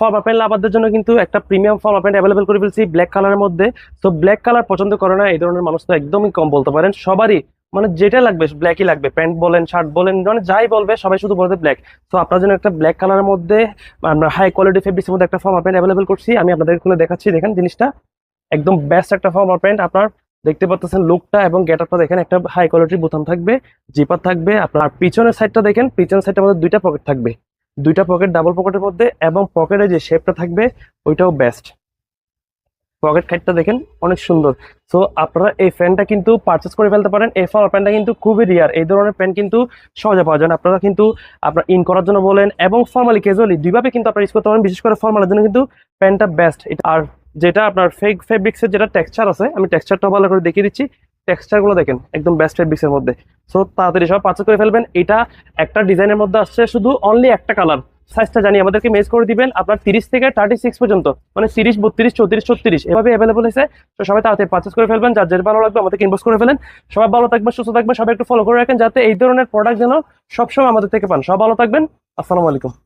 Formal pant লাভারদের জন্য কিন্তু একটা প্রিমিয়াম ফর্মাল প্যান্ট অ্যাভেলেবল করে ফেলছি ব্ল্যাক কালারের মধ্যে। তো ব্ল্যাক কালার পছন্দ করে না, এই ধরনের মানুষ তো একদমই কম বলতে পারেন। সবারই মানে যেটা লাগবে ব্ল্যাকই লাগবে। প্যান্ট বলেন শার্ট বলেন মানে যাই বলবে, সবাই শুধু বলবে ব্ল্যাক তো আপনার জন্য একটা ব্ল্যাক কালারের মধ্যে আমরা হাই কোয়ালিটি ফেব্রিক্সের মধ্যে একটা ফর্মাল প্যান্ট অ্যাভেলেবল করছি। আমি আপনাদের খুলে দেখাচ্ছি, দেখেন জিনিসটা। একদম বেস্ট একটা ফর্মাল প্যান্ট আপনার দেখতে পাচ্ছেন লুকটা এবং গেটআপটা দেখেন, একটা হাই কোয়ালিটির বোতাম থাকবে জিপার থাকবে। আপনার পিছনের সাইডটা দেখেন, পিছনের সাইডটার মধ্যে দুইটা পকেট থাকবে। দুইটা পকেট ডাবল পকেটের মধ্যে এবং পকেটে যে শেপটা থাকবে, ওইটাও বেস্ট পকেট খাইটটা দেখেন, অনেক সুন্দর। সো আপনারা এই প্যান্টটা কিন্তু পারচেস করে ফেলতে পারেন। এই ফর্মাল প্যান্টটা কিন্তু খুবই রিয়ার এই ধরনের প্যান্ট কিন্তু সহজে পাওয়া যায় আপনারা কিন্তু আপনার ইন করার জন্য বলেন এবং ফর্মালি ক্যাজুয়ালি দুইভাবে কিন্তু আপনারা ইউজ করতে পারেন। বিশেষ করে ফর্মালের জন্য কিন্তু প্যান্টটা বেস্ট আর যেটা আপনার ফেক ফেব্রিক্সের যেটা টেক্সচার আছে, আমি টেক্সচারটা ভালো করে দেখিয়ে দিচ্ছি। টেক্সচারগুলো দেখেন, একদম বেস্ট ফেব্রিক্সের মধ্যে। সো তাড়াতাড়ি সব পারচেস করে ফেলবেন। এটা একটা ডিজাইনের মধ্যে আসছে, শুধু অনলি একটা কালার সাইজটা জানি, আমাদেরকে মেজ করে দিবেন আপনার তিরিশ থেকে থার্টি সিক্স পর্যন্ত। মানে তিরিশ, বত্রিশ, চৌত্রিশ, ছত্রিশ, এভাবে অ্যাভেলেবল হয়েছে। তো সবাই তাড়াতাড়ি পারচেস করে ফেলবেন। যার যেটা ভালো লাগবে আমাদেরকে ইনবক্স করে ফেলেন। সবাই ভালো থাকবেন, সুস্থ থাকবেন, সবাই একটু ফলো করে রাখেন, যাতে এই ধরনের প্রোডাক্ট যেন সবসময় আমাদের থেকে পান। সব ভালো থাকবেন। আসসালামু আলাইকুম।